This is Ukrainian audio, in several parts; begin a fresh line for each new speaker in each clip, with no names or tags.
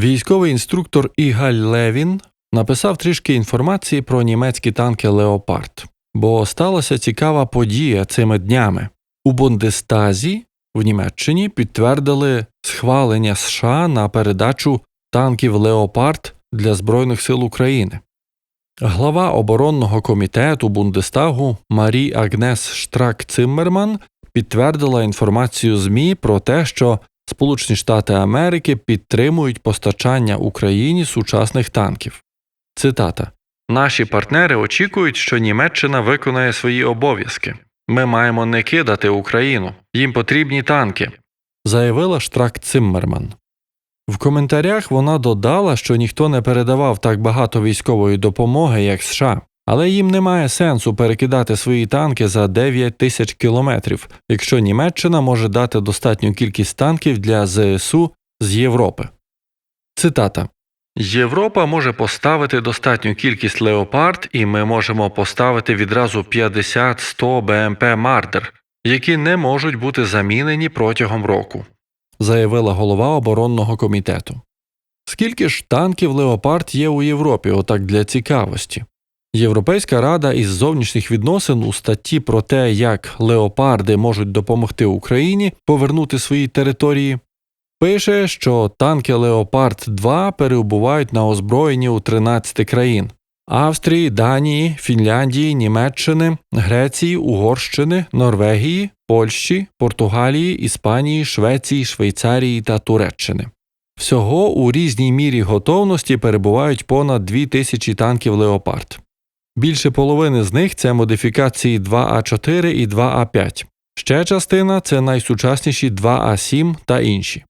Військовий інструктор Ігаль Левін написав трішки інформації про німецькі танки Леопард, бо сталася цікава подія цими днями. У Бундестазі в Німеччині підтвердили схвалення США на передачу танків Леопард для Збройних сил України. Глава оборонного комітету Бундестагу Марі Агнес Штрак Циммерман підтвердила інформацію ЗМІ про те, що Сполучені Штати Америки підтримують постачання Україні сучасних танків. Цитата Наші партнери очікують, що Німеччина виконає свої обов'язки. Ми маємо не кидати Україну, їм потрібні танки, заявила Штрак Циммерман. В коментарях вона додала, що ніхто не передавав так багато військової допомоги, як США, але їм немає сенсу перекидати свої танки за 9 тисяч кілометрів, якщо Німеччина може дати достатню кількість танків для ЗСУ з Європи. Цитата Європа може поставити достатню кількість леопард, і ми можемо поставити відразу 50-100 БМП Мардер, які не можуть бути замінені протягом року, заявила голова оборонного комітету. Скільки ж танків леопард є у Європі, отак для цікавості? Європейська рада із зовнішніх відносин у статті про те, як леопарди можуть допомогти Україні повернути свої території, пише, що танки Леопард 2 перебувають на озброєнні у 13 країн Австрії, Данії, Фінляндії, Німеччини, Греції, Угорщини, Норвегії, Польщі, Португалії, Іспанії, Швеції, Швейцарії та Туреччини. Всього у різній мірі готовності перебувають понад 2000 танків Леопард. Більше половини з них це модифікації 2А4 і 2А5. Ще частина це найсучасніші 2А7 та інші.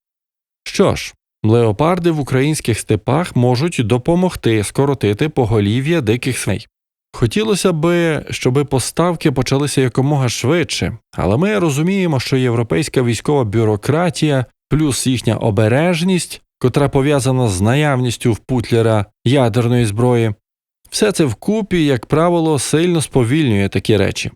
Що ж, леопарди в українських степах можуть допомогти скоротити поголів'я диких свиней. Хотілося б, щоб поставки почалися якомога швидше, але ми розуміємо, що європейська військова бюрократія плюс їхня обережність, котра пов'язана з наявністю в Путлера ядерної зброї, все це вкупі, як правило, сильно сповільнює такі речі.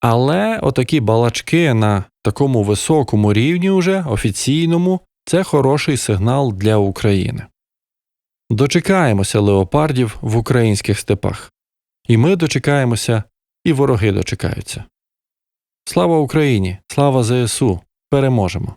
Але отакі балачки на такому високому рівні, уже офіційному, це хороший сигнал для України. Дочекаємося леопардів в українських степах, і ми дочекаємося, і вороги дочекаються. Слава Україні! Слава ЗСУ! Переможемо!